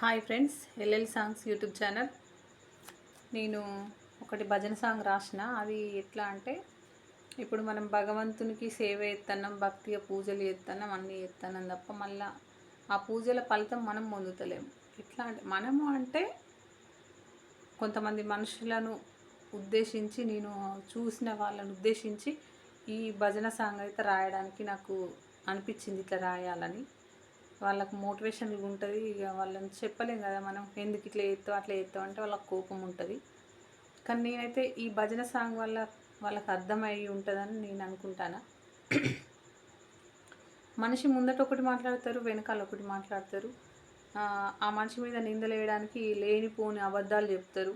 Hi friends LL songs YouTube channel. నేను ఒకటి భజన సాంగ్ రాసిన. అది ఎట్లా అంటే ఇప్పుడు మనం భగవంతునికి సేవ చేస్తున్నాం భక్తిగా పూజలు ఎత్తన్నాం అన్నీ ఎత్తన్నాం తప్ప మళ్ళా ఆ పూజల ఫలితం మనం పొందుతలేము ఎట్లా అంటే మనము అంటే కొంతమంది మనుషులను ఉద్దేశించి నేను చూసిన వాళ్ళను ఉద్దేశించి ఈ భజన సాంగ్ అయితే రాయడానికి నాకు అనిపించింది ఇట్లా రాయాలని. వాళ్ళకు మోటివేషన్ ఉంటుంది. ఇక వాళ్ళని చెప్పలేం కదా మనం. ఎందుకు ఇట్లా చేస్తావు అట్లా చేస్తావు అంటే వాళ్ళకి కోపం ఉంటుంది. కానీ నేనైతే ఈ భజన సాంగ్ వల్ల వాళ్ళకి అర్థమయ్యి ఉంటుందని నేను అనుకుంటాను. మనిషి ముందట ఒకటి మాట్లాడతారు వెనకాల ఒకటి మాట్లాడతారు. ఆ, ఆ మనిషి మీద నిందలు వేయడానికి లేనిపోని అబద్ధాలు చెప్తారు.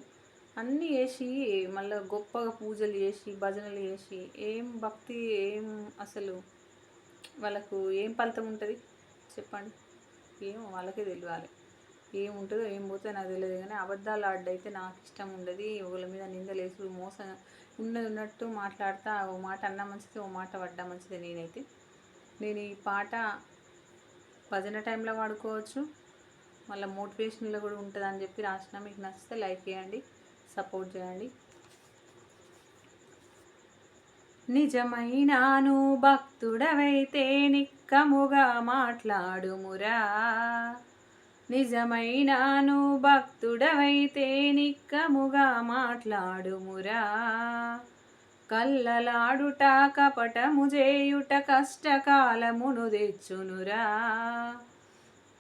అన్నీ వేసి మళ్ళీ గొప్పగా పూజలు చేసి భజనలు చేసి ఏం భక్తి ఏం అసలు వాళ్ళకు ఏం ఫలితం ఉంటుంది? చెప్పండి. ఏమో వాళ్ళకే తెలియాలి ఏముంటుందో ఏం పోతే నాకు తెలియదు కానీ అబద్ధాలు ఆడైతే నాకు ఇష్టం ఉండదు. ఒకళ్ళ మీద నిందలేసి మోసం ఉన్నది ఉన్నట్టు మాట్లాడతా ఓ మాట అన్నా మంచిది ఓ మాట పడ్డా మంచిది నేనైతే. నేను ఈ పాట భజన టైంలో వాడుకోవచ్చు. మళ్ళీ మోటివేషన్లో కూడా ఉంటుంది అని చెప్పి రాసిన. మీకు నచ్చితే లైక్ చేయండి సపోర్ట్ చేయండి. నిజమైనాను భక్తుడవైతే నిక్కముగా మాట్లాడుమురా. నిజమైనాను భక్తుడవైతే నిక్కముగా మాట్లాడుమురా. కల్లలాడుట కపటము చేయుట కష్టకాలమును తెచ్చునురా.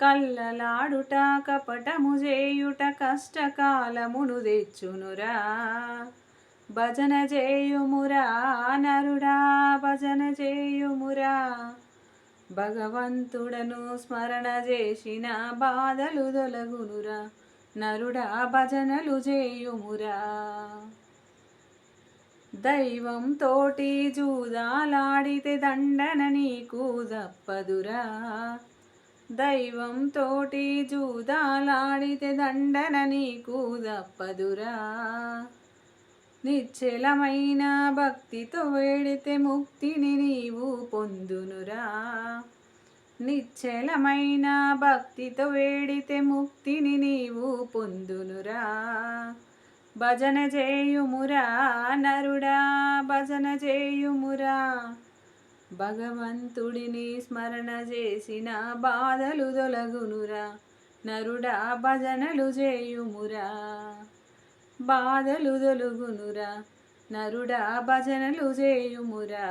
కల్లలాడుట కపటము చేయుట కష్టకాలమును తెచ్చునురా. భజన చేయుమురా నరుడా భజన చేయుమురా. భగవంతుడను స్మరణ చేసిన బాధలు దొలగునురా నరుడా భజనలు చేయుమురా. దైవం తోటి జూదాలాడితే దండన నీకు దప్పదురా దైవం తోటి జూదాలాడితే దండన నీకు దప్పదురా నిశ్చలమైన భక్తితో వేడితే ముక్తిని నీవు పొందునురా. నిశ్చలమైన భక్తితో వేడితే ముక్తిని నీవు పొందునురా. భజన చేయుమురా నరుడా భజన చేయుమురా. భగవంతుడిని స్మరణ చేసిన బాధలు తొలగునురా. నరుడా భజనలు చేయుమురా. బాధలు దొలుగునురా నరుడా భజనలు చేయుమురా.